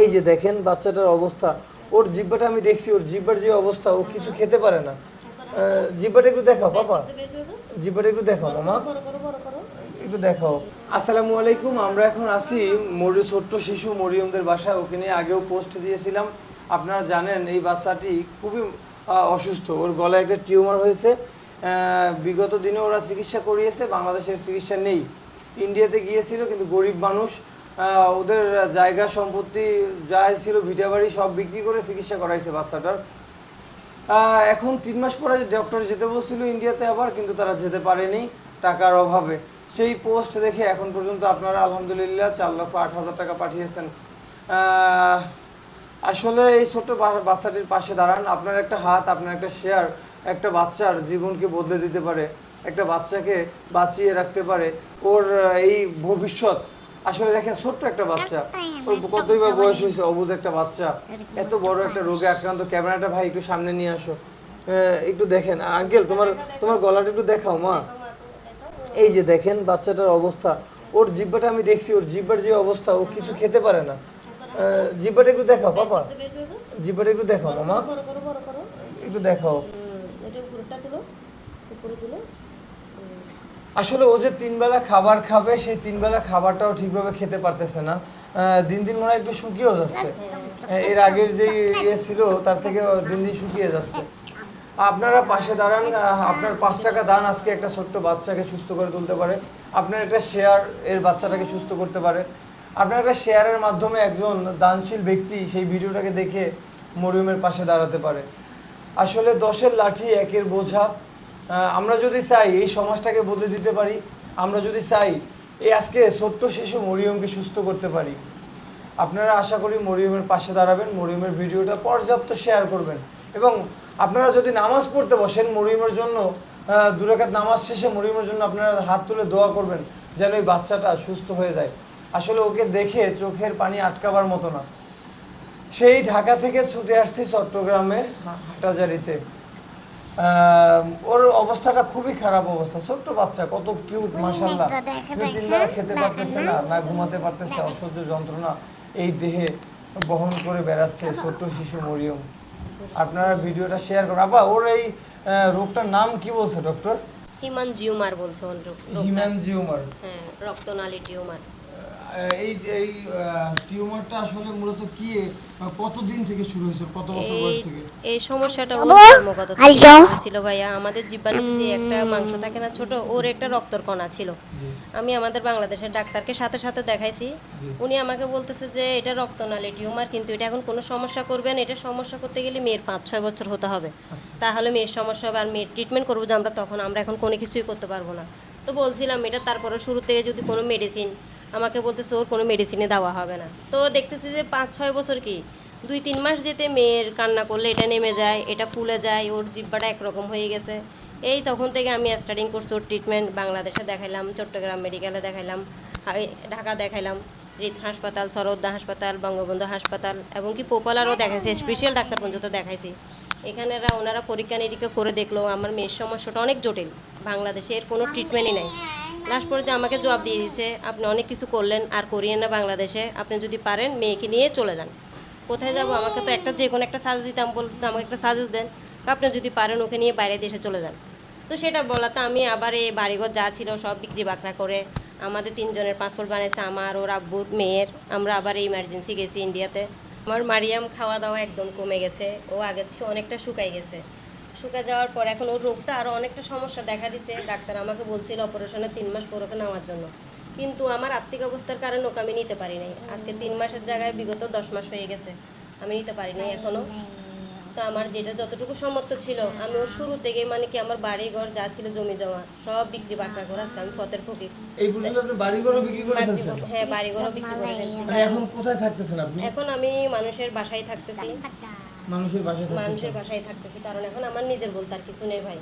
এই যে দেখেন বাচ্চাটার অবস্থা, ওর জিব্বাটা আমি দেখছি, ওর জিব্বার যে অবস্থা, ও কিছু খেতে পারে না। জিব্বাটা একটু দেখাও, পাপা। জিব্বাটা একটু দেখাও, মামা। একটু দেখাও। আসসালামু আলাইকুম, আমরা এখন আছি মরি ছোট্ট শিশু মরিয়মদের বাসায়। ওকে নিয়ে আগেও পোস্ট দিয়েছিলাম। আপনারা জানেন, এই বাচ্চাটি খুবই অসুস্থ। ওর গলায় একটা টিউমার হয়েছে। বিগত দিনে ওরা চিকিৎসা করিয়েছে, বাংলাদেশের চিকিৎসা নেই। ইন্ডিয়াতে গিয়েছিল, কিন্তু গরিব মানুষ। ওদের জায়গা সম্পত্তি যা ছিল, ভিটা বাড়ি সব বিক্রি করে চিকিৎসা করাইছে বাচ্চাটার। এখন তিন মাস পরে ডক্টর যেতে বলছিল ইন্ডিয়াতে আবার, কিন্তু তারা যেতে পারেনি টাকার অভাবে। সেই পোস্ট দেখে এখন পর্যন্ত আপনারা আলহামদুলিল্লাহ চার লক্ষ আট হাজার টাকা পাঠিয়েছেন। আসলে এই ছোট্ট বাচ্চাটির পাশে দাঁড়ান। আপনার একটা হাত, আপনার একটা শেয়ার একটা বাচ্চার জীবনকে বদলে দিতে পারে, একটা বাচ্চাকে বাঁচিয়ে রাখতে পারে। ওর এই ভবিষ্যৎ আসলে দেখেন ছোট্ট একটা বাচ্চা। ওর কতই বা বয়স হয়েছে? অবুজ একটা বাচ্চা। এত বড় একটা রোগে আক্রান্ত। ক্যামেরাটা ভাই একটু সামনে নিয়ে আসো। একটু দেখেন। আঙ্কেল তোমার তোমার গলাটা একটু দেখাও মা। এই যে দেখেন বাচ্চাটার অবস্থা। ওর জিব্বাটা আমি দেখছি। ওর জিব্বার যে অবস্থা ও কিছু খেতে পারে না। জিব্বাটা একটু দেখাও পাপা। জিব্বাটা একটু দেখাও মামা। একটু দেখাও এটা উপরটা তুলো উপরে তুলো আসলে ও যে তিন বেলা খাবার খাবে সেই তিন বেলা খাবারটাও ঠিকভাবে খেতে পারতেছে না। দিন দিন মনে হয় একটু শুকিয়েও যাচ্ছে। এর আগের যে ইয়ে ছিল তার থেকে দিন দিন শুকিয়ে যাচ্ছে। আপনারা পাশে দাঁড়ান আপনার পাঁচ টাকা দান আজকে একটা ছোট্ট বাচ্চাকে সুস্থ করে তুলতে পারে। আপনার একটা শেয়ার এর বাচ্চাটাকে সুস্থ করতে পারে। আপনার একটা শেয়ারের মাধ্যমে একজন দানশীল ব্যক্তি সেই ভিডিওটাকে দেখে মরিয়মের পাশে দাঁড়াতে পারে। আসলে দশের লাঠি একের বোঝা। আমরা যদি চাই এই সমাজটাকে বদলে দিতে পারি, আমরা যদি চাই এই আজকে ছোট্ট শিশু মরিয়মকে সুস্থ করতে পারি, আপনারা আশা করি মরিয়মের পাশে দাঁড়াবেন, মরিয়মের ভিডিওটা পর্যাপ্ত শেয়ার করবেন এবং আপনারা যদি নামাজ পড়তে বসেন, মরিয়মের জন্য দুরাকাত নামাজ শেষে মরিয়মের জন্য আপনারা হাত তুলে দোয়া করবেন যেন ওই বাচ্চাটা সুস্থ হয়ে যায়। আসলে ওকে দেখে চোখের পানি আটকাবার মতো না। সেই ঢাকা থেকে ছুটে আসছি চট্টগ্রামে হাটাজারিতে ওর অবস্থাটা খুবই খারাপ অবস্থা। ছোট্ট বাচ্চা কত কিউট মাসাল্লাহ তিন বেলা খেতে পারতেছে না না ঘুমাতে পারতেছে অসহ্য যন্ত্রণা এই দেহে বহন করে বেড়াচ্ছে ছোট্ট শিশু মরিয়ম। আপনারা ভিডিওটা শেয়ার করুন। আপা ওর এই আহ, রোগটার নাম কি বলছে ডক্টর হিমান জিউমার বলছে ওর রোগ- রোগটা। হ্যাঁ রক্তনালী টিউমার। এই এই টিউমারটা আসলে মূলত কি? কতদিন থেকে শুরু হয়েছে? কত বছর বয়স থেকে? এই সমস্যাটা ওর জন্মগত হয়েছিল ভাইয়া। আমাদের জিব্বানিতে একটা মাংস থাকে না ছোট ওর একটা রক্তর কণা ছিল। আমি আমাদের বাংলাদেশের ডাক্তারকে সাথে সাথে দেখাইছি। উনি আমাকে বলতেছে যে এটা রক্তনালী টিউমার কিন্তু এটা এখন কোনো সমস্যা করবেন এটা সমস্যা করতে গেলে মেয়ের পাঁচ ছয় বছর হতে হবে। তাহলে মেয়ের সমস্যা হবে আর মেয়ের ট্রিটমেন্ট করব যে আমরা তখন। আমরা এখন কোনো কিছুই করতে পারব না। তো বলছিলাম এটা তারপরে শুরু থেকে যদি কোনো মেডিসিন আমাকে বলতেছে, ওর কোনো মেডিসিনে দেওয়া হবে না। তো দেখতেছি যে পাঁচ, ছয় বছর কি? দুই, তিন মাস যেতে মেয়ের কান্না করলে এটা নেমে যায়, এটা ফুলে যায়, ওর জিব্বাটা একরকম হয়ে গেছে। এই তখন থেকে আমি স্টার্টিং করছি ওর ট্রিটমেন্ট বাংলাদেশে দেখাইলাম, চট্টগ্রাম মেডিকেলে দেখাইলাম ঢাকা দেখাইলাম, হৃদ হাসপাতাল সরোদ্দা হাসপাতাল, বঙ্গবন্ধু হাসপাতাল, এবং কি পোপালারও দেখাইছি স্পেশাল ডাক্তার পর্যন্ত দেখাইছি। এখানেরা ওনারা পরীক্ষা নিরীক্ষা করে দেখল, আমার মেয়ের সমস্যাটা অনেক জটিল, বাংলাদেশে এর কোনো ট্রিটমেন্টই নাই। লাস্ট পর্যায়ে আমাকে জবাব দিয়ে দিয়েছে আপনি অনেক কিছু করলেন, আর করিয়েন না বাংলাদেশে। আপনি যদি পারেন মেয়েকে নিয়ে চলে যান। কোথায় যাব? আমাকে তো একটা যে কোনো একটা সাজেস দিতাম বলতো আমাকে একটা সাজেস দেন। আপনি যদি পারেন ওকে নিয়ে বাইরে দেশে চলে যান। তো সেটা বলাতে আমি আবার এই বাড়িঘর যা ছিল সব বিক্রি বাকরা করে, আমাদের তিনজনের পাসপোর্ট বানিয়েছে আমার, ওর আব্বুর মেয়ের। আমরা আবার ইমার্জেন্সি গেছি ইন্ডিয়াতে আমার মারিয়াম খাওয়া দাওয়া একদম কমে গেছে। ও আগে অনেকটা শুকাই গেছে। শুকা যাওয়ার পর এখন ওর রোগটা আরও অনেকটা সমস্যা দেখা দিছে। ডাক্তার আমাকে বলছিল অপারেশনের তিন মাস পর ওকে নেওয়ার জন্য। কিন্তু আমার আর্থিক অবস্থার কারণে ওকে আমি নিতে পারি নাই। আজকে তিন মাসের জায়গায় বিগত দশ মাস হয়ে গেছে। আমি নিতে পারি নাই এখনও তো আমার যেটা যতটুকু সমর্থ ছিল আমি ওর শুরু থেকে মানে কি আমার বাড়ি ঘর যা ছিল জমি জমা সব বিক্রি বাকরা করে আজকে আমি পথের ফকির। এই পর্যন্ত আপনি বাড়িঘরও বিক্রি করে ফেলছেন? হ্যাঁ বাড়ি ঘরও বিক্রি করে ফেলছি। মানে এখন কোথায় থাকতেছেন আপনি? এখন আমি মানুষের বাসায় থাকতেছি। মানুষের বাসায় থাকতেছি। কারণ এখন আমার নিজের বলতে আর কিছু নেই ভাই।